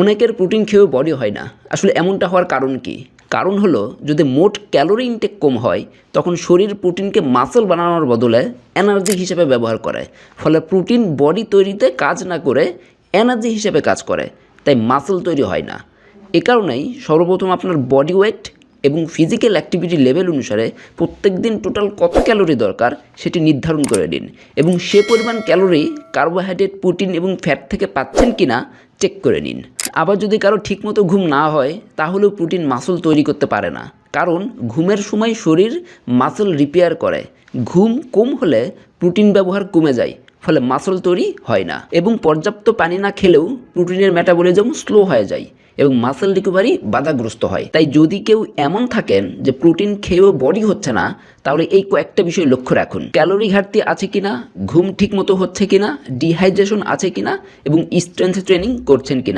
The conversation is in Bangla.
অনেকের প্রোটিন খেয়েও বডি হয় না। আসলে এমনটা হওয়ার কারণ কি? কারণ হলো, যদি মোট ক্যালোরি ইনটেক কম হয়, তখন শরীর প্রোটিনকে মাসল বানানোর বদলে এনার্জি হিসেবে ব্যবহার করে। ফলে প্রোটিন বডি তৈরিতে কাজ না করে এনার্জি হিসেবে কাজ করে, তাই মাসল তৈরি হয় না। এ কারণেই সর্বপ্রথম আপনার বডি ওয়েট এবং ফিজিক্যাল অ্যাক্টিভিটি লেভেল অনুসারে প্রত্যেক দিন টোটাল কত ক্যালোরি দরকার সেটি নির্ধারণ করে দিন এবং সে পরিমাণ ক্যালোরি কার্বোহাইড্রেট প্রোটিন এবং ফ্যাট থেকে পাচ্ছেন কি না চেক করে নিন। আবার যদি কারও ঠিকমতো ঘুম না হয়, তাহলেও প্রোটিন মাসল তৈরি করতে পারে না। কারণ ঘুমের সময় শরীর মাসল রিপেয়ার করে। ঘুম কম হলে প্রোটিন ব্যবহার কমে যায়, ফলে মাসল তৈরি হয় না। এবং পর্যাপ্ত পানি না খেলেও প্রোটিনের মেটাবলিজম স্লো হয়ে যায় এবং মাসেল রিকভারি বাধাগ্রস্ত হয়। তাই যদি কেউ এমন থাকেন যে প্রোটিন খেয়েও বডি হচ্ছে না, তাহলে এই কয়েকটা বিষয় লক্ষ্য রাখুন। ক্যালোরি ঘাটতি আছে কিনা, ঘুম ঠিকমতো হচ্ছে কিনা ডিহাইড্রেশন আছে কিনা, এবং স্ট্রেংথ ট্রেনিং করছেন কিনা।